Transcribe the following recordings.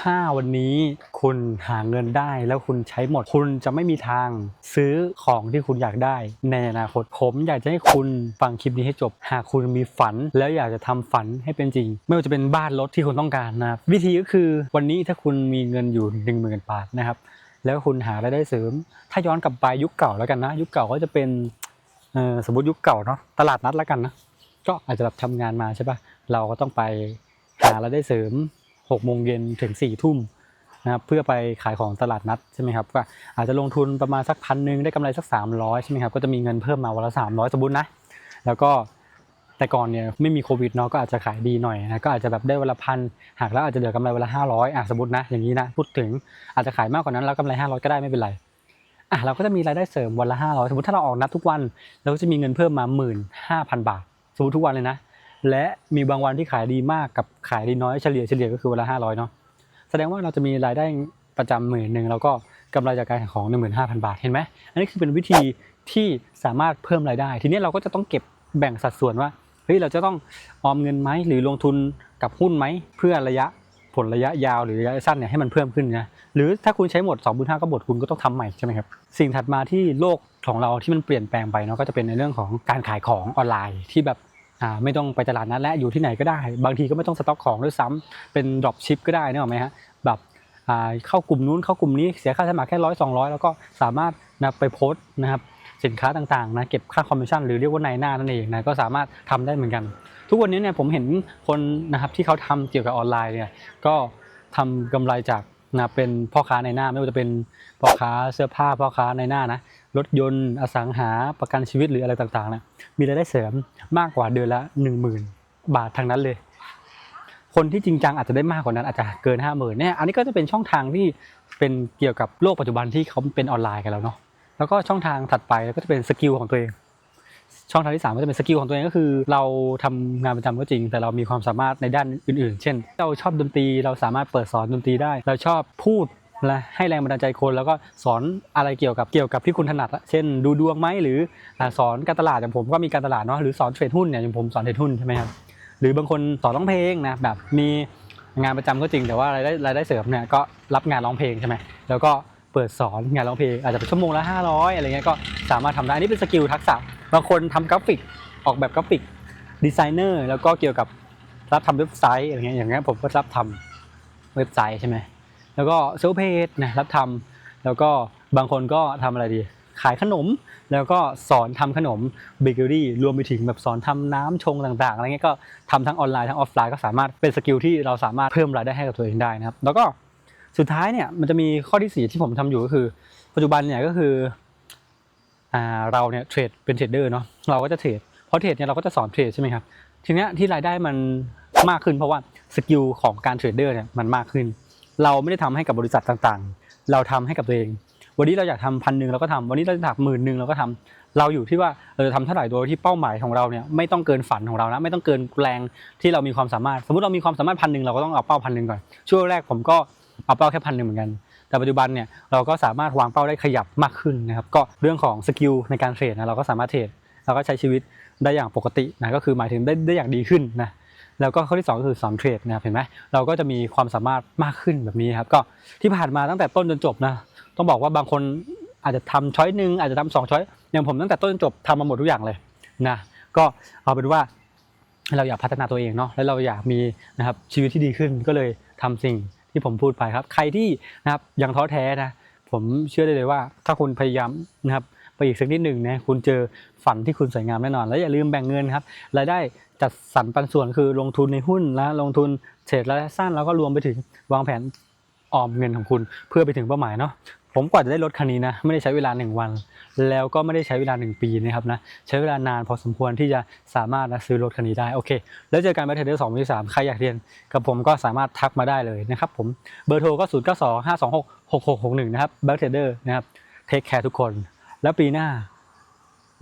ถ้าวันนี้คุณหาเงินได้แล้วคุณใช้หมด คุณจะไม่มีทางซื้อของที่คุณอยากได้ ในอนาคตผมอยากจะให้คุณฟังคลิปนี้ให้จบ หากคุณมีฝัน แล้วอยากจะทำฝันให้เป็นจริง ไม่ว่าจะเป็นบ้านรถที่คุณต้องการนะครับวิธีก็คือวันนี้ถ้าคุณมีเงินอยู่1 0,000บาทนะครับแล้วคุณหารายได้เสริม ถ้าย้อนกลับไปยุคเก่าแล้วกันนะ ยุคเก่าก็จะเป็นสมมติยุคเก่าเนาะตลาดนัดแล้วกันนะก็อาจจะแบบทำงานมาใช่ปะเราก็ต้องไปหารายได้เสริม หกโมงเย็นถึงสี่ทุ่มนะครับเพื่อไปขายของตลาดนัดใช่ไหมครับก็อาจจะลงทุนประมาณสักพันหนึ่งได้กำไรสักสามร้อยใช่ไหมครับก็จะมีเงินเพิ่มมาวันละสามร้อยสมมตินะแล้วก็แต่ก่อนเนี่ยไม่มีโควิดเนาะก็อาจจะขายดีหน่อยนะก็อาจจะแบบได้วันละพันหากแล้วอาจจะเหลือกำไรวันละห้าร้อยอะสมมตินะอย่างนี้นะพูดถึงอาจจะขายมากกว่านั้นแล้วกำไรห้าร้อยก็ได้ไม่เป็นไรอะเราก็จะมีรายได้เสริมวันละห้าร้อยสมมติถ้าเราออกนัดทุกวันเราก็จะมีเงินเพิ่มมาหมื่นห้าพันบาท สมมติทุกวันเลยนะ และมีบางวันที่ขายดีมากกับขายดีน้อยเฉลี่ยเฉลี่ยก็คือวันละห้าร้อยเนาะแสดงว่าเราจะมีรายได้ประจำหมื่นหนึ่งแล้วก็กำไรจากการขายของหนึ่งหมื่นห้าพันบาทเห็นไหมอันนี้คือเป็นวิธีที่สามารถเพิ่มรายได้ ทีนี้เราก็จะต้องเก็บแบ่งสัดส่วนว่าเฮ้ยเราจะต้องออมเงินไหมหรือลงทุนกับหุ้นไหมเพื่อระยะผลระยะยาวหรือระยะสั้นเนี่ยให้มันเพิ่มขึ้นนะหรือถ้าคุณใช้หมด2องพันห้าก็หมดคุณก็ต้องทำใหม่ใช่ไหมครับสิ่งถัดมาที่โลกของเราที่มันเปลี่ยนแปลงไปเนาะก็จะเป็นในเรื่องของการขายของออนไลน์ที่แบบ ไม่ต้องไปตลาดนัดและอยู่ที่ไหนก็ได้ บางทีก็ไม่ต้องสต็อกของด้วยซ้ำเป็นดรอปชิปก็ได้นึกออกไหมฮะแบบเข้ากลุ่มนู้นเข้ากลุ่มนี้เสียค่าสมัครแค่ร้อยสองร้อยแล้วก็สามารถนะไปโพสต์นะครับสินค้าต่างๆนะเก็บค่าคอมมิชชั่นหรือเรียกว่านายหน้านั่นเองนะก็สามารถทำได้เหมือนกัน ทุกวันนี้เนี่ยผมเห็นคนนะครับที่เขาทำเกี่ยวกับออนไลน์เนี่ยก็ทำกำไรจาก นะเป็นพ่อค้าในหน้าไม่ว่าจะเป็นพ่อค้าเสื้อผ้าพ่อค้าในหน้านะรถยนต์อสังหาประกันชีวิตหรืออะไรต่างๆนะมีรายได้เสริมมากกว่าเดือนละ 1 0,000 บาททั้งนั้นเลย คนที่จริงจังอาจจะได้มากกว่านั้นอาจจะเกิน 5 0,000เนี่ยอันนี้ก็จะเป็นช่องทางที่เป็นเกี่ยวกับโลกปัจจุบันที่เขาเป็นออนไลน์กันแล้วเนาะแล้วก็ช่องทางถัดไปก็จะเป็นสกิลของตัวเอง ช่องทางที่สามก็จะเป็นสกิลของตัวเองก็คือ เราทำงานประจำก็จริง แต่เรามีความสามารถในด้านอื่น ๆ เช่น เราชอบดนตรีเราสามารถเปิดสอนดนตรีได้ เราชอบพูดและให้แรงบันดาลใจคนแล้วก็สอนอะไรเกี่ยวกับเกี่ยวกับที่คุณถนัด เช่น ดูดวงไหมหรือสอนการตลาดอย่างผมก็มีการตลาดเนาะหรือสอนเทรดหุ้นเนี่ยอย่างผมสอนเทรดหุ้นใช่ไหมครับหรือบางคนสอนร้องเพลงนะแบบมีงานประจำก็จริงแต่ว่ารายได้รายได้เสริมเนี่ยก็รับงานร้องเพลงใช่ไหมแล้วก็ เปิดสอนงานร้องเพลงอาจจะเป็นชั่วโมงละ500อะไรเงี้ยก็สามารถทำได้อันนี่เป็นสกิลทักษะบางคนทำกราฟิกออกแบบกราฟิกดีไซเนอร์แล้วก็เกี่ยวกับรับทำเว็บไซต์อะไรเงี้ยอย่างเงี้ยผมก็รับทำเว็บไซต์ใช่ไหมแล้วก็เซลล์เพจนะรับทำแล้วก็บางคนก็ทำอะไรดีขายขนมแล้วก็สอนทำขนมเบเกอรี่รวมไปถึงแบบสอนทำน้ำชงต่างๆอะไรเงี้ยก็ทำทั้งออนไลน์ทั้งออฟไลน์ก็สามารถเป็นสกิลที่เราสามารถเพิ่มรายได้ให้กับตัวเองได้นะครับ แล้วก็ สุดท้ายเนี่ยมันจะมีข้อที่สี่ที่ผมทำอยู่ก็คือ ปัจจุบันเนี่ยก็คือเราเนี่ยเทรดเป็นเทรดเดอร์เนาะเราก็จะเทรดเพราะเทรดเนี่ยเราก็จะสอนเทรดใช่ไหมครับทีเนี้ยที่รายได้มันมากขึ้นเพราะว่าสกิลของการเทรดเดอร์เนี่ยมันมากขึ้น เราไม่ได้ทำให้กับบริษัทต่างๆ เราทำให้กับตัวเอง วันนี้เราอยากทำพันหนึ่งเราก็ทำวันนี้เราจะถักหมื่นหนึ่งเราก็ทำเราอยู่ที่ว่าเราจะทำเท่าไหร่โดยที่เป้าหมายของเราเนี่ยไม่ต้องเกินฝันของเรานะไม่ต้องเกินแรงที่เรามีความสามารถ สมมติเรามีความสามารถพันหนึ่งเราก็ต้องเอาเป้าพันหนึ่งก่อนช่วงแรกผมก็ เอาเป้าแค่พันหนึ่งเหมือนกัน แต่ปัจจุบันเนี่ยเราก็สามารถวางเป้าได้ขยับมากขึ้นนะครับ ก็เรื่องของสกิลในการเทรดนะเราก็สามารถเทรดเราก็ใช้ชีวิตได้อย่างปกตินะก็คือหมายถึงได้ได้อย่างดีขึ้นนะแล้วก็ข้อที่สองก็คือสอนเทรดนะครับเห็นไหมเราก็จะมีความสามารถมากขึ้นแบบนี้ครับก็ที่ผ่านมาตั้งแต่ต้นจนจบนะต้องบอกว่าบางคนอาจจะทำช้อยหนึ่งอาจจะทำสองช้อยอย่างผมตั้งแต่ต้นจนจบทำมาหมดทุกอย่างเลยนะก็เอาเป็นว่าเราอยากพัฒนาตัวเองเนาะแล้วเราอยากมีนะครับชีวิตที่ดีขึ้นก็เลยทำสิ่ง ที่ผมพูดไปครับ ใครที่นะครับยังท้อแท้นะผมเชื่อได้เลยว่า ถ้าคุณพยายามนะครับไปอีกสักนิดหนึ่งนะคุณเจอฝันที่คุณสวยงามแน่นอน แล้วอย่าลืมแบ่งเงินครับรายได้จัดสรรปันส่วนคือลงทุนในหุ้นและลงทุนเทรดระยะสั้นแล้วก็รวมไปถึงวางแผนออมเงินของคุณเพื่อไปถึงเป้าหมายเนาะ ผมกว่าจะได้รถคันนี้นะไม่ได้ใช้เวลาหนึ่งวัน แล้วก็ไม่ได้ใช้เวลาหนึ่งปีนะครับนะใช้เวลานานพอสมควรที่จะสามารถนะซื้อรถคันนี้ได้โอเค แล้วเจอกันแบทเทอร์สองวันสามใครอยากเรียนกับผมก็สามารถทักมาได้เลยนะครับผมเบอร์โทรก็0 9 2 5 2 6 6 6 6 1นะครับแบทเทอร์นะครับเทคแคร์ทุกคน แล้วปีหน้า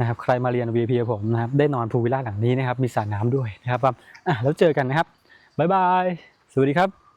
นะครับใครมาเรียน VIP ผมนะครับได้นอนพูลวิลล่าหลังนี้นะครับมีสระน้ำด้วยนะครับอะแล้วเจอกันนะครับบ๊ายบายสวัสดีครับ